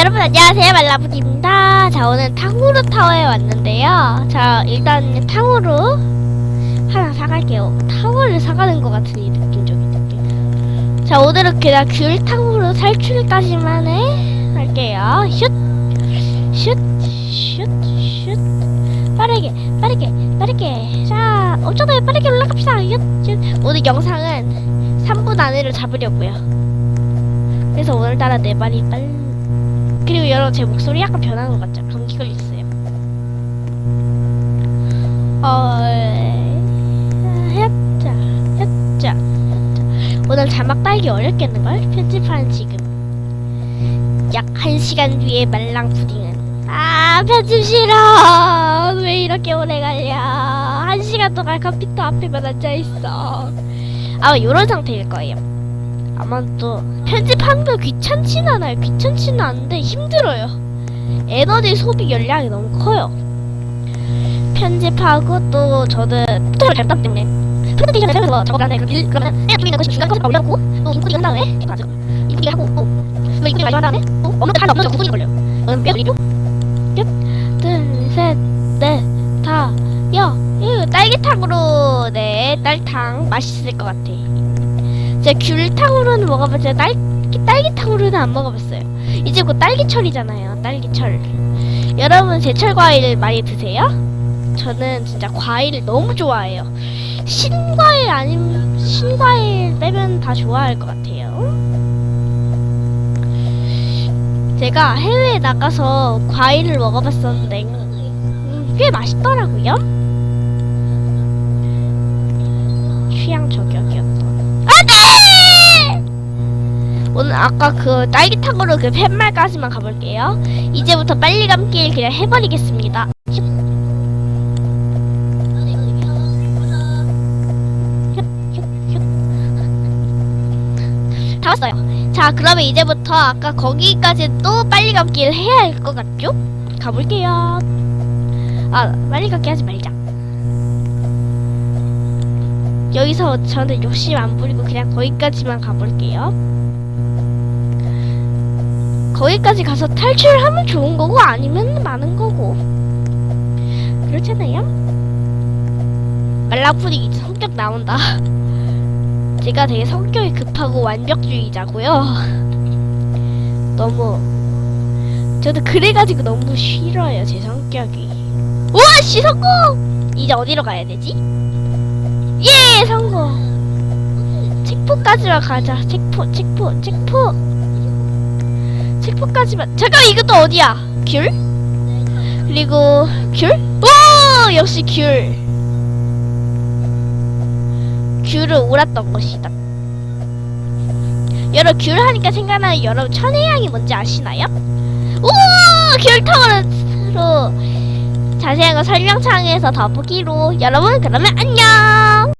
여러분 안녕하세요. 말라부입니다. 자 오늘 탕후루 타워에 왔는데요. 자 일단 탕후루 하나 사갈게요. 탕후루를 사가는 것 같은 이 느낌 좀 자 오늘은 그냥 귤 탕후루 탈출까지만 해 할게요. 슛슛슛슛. 빠르게 빠르게 빠르게. 자 엄청나게 빠르게 올라갑시다. 슛, 슛. 오늘 영상은 3분 안에를 잡으려고요. 그래서 오늘따라 내 말이 빨리 그리고 여러분 제 목소리 약간 변하는 것 같죠? 감기 걸렸어요. 어, 했자, 했자, 했자. 오늘 자막 딸기 어렵겠는 걸? 편집하는 지금. 약 1시간 뒤에 말랑 푸딩은. 아 편집 싫어! 왜 이렇게 오래 걸려? 1시간 동안 컴퓨터 앞에만 앉아있어. 아마 요런 상태일 거예요 아마도 편집하는 거 귀찮진 않아요. 귀찮지는 않은데 힘들어요. 에너지 소비 열량이 너무 커요. 편집하고 또 저는 포토를 잘 때문에 프레젠테이션을 하면서 작업을 하는데 일- 그러면 내가 준비된 것이 중간 컷을 올려놓고 또 인코딩 한 다음에 가지고 인코딩 하고 또또 인코딩 완료한 다음에 또 업로드 하는 업로드 9분이 걸려요. 저는 꽤 걸리죠? 끝. 둘, 셋, 넷, 다, 여. 이거 딸기탕으로 네 딸탕 맛있을 것 같아. 제가 귤탕으로는 먹어봤어요. 딸기 딸기탕으로는 안 먹어봤어요. 이제 곧 딸기철이잖아요. 딸기철. 여러분 제철 과일 많이 드세요? 저는 진짜 과일을 너무 좋아해요. 신과일 아니면 신과일 빼면 다 좋아할 것 같아요. 제가 해외에 나가서 과일을 먹어봤었는데 음, 꽤 맛있더라고요. 취향 저격이었던. 아까 그 딸기탕으로 그 팻말까지만 가볼게요. 이제부터 빨리 감기를 그냥 해버리겠습니다. 다 왔어요. 자, 그러면 이제부터 아까 거기까지 또 빨리 감기를 해야 할 것 같죠? 가볼게요. 아, 빨리 감기 하지 말자. 여기서 저는 욕심 안 부리고 그냥 거기까지만 가볼게요. 거기까지 가서 탈출하면 좋은 거고 아니면 많은 거고 그렇잖아요. 말라푸딩 이제 성격 나온다. 제가 되게 성격이 급하고 완벽주의자고요. 너무 저도 그래가지고 너무 싫어요 제 성격이. 우와 씨 성공! 이제 어디로 가야 되지? 예 성공. 책포까지만 가자. 책포 책포 책포. 책포까지만. 잠깐 또 어디야? 귤? 그리고 귤? 오 역시 귤. 귤을 옳았던 것이다. 여러분 귤 하니까 생각나는 여러분 천혜향이 뭔지 아시나요? 오 귤탕으로 자세한 거 설명창에서 더 보기로 여러분 그러면 안녕.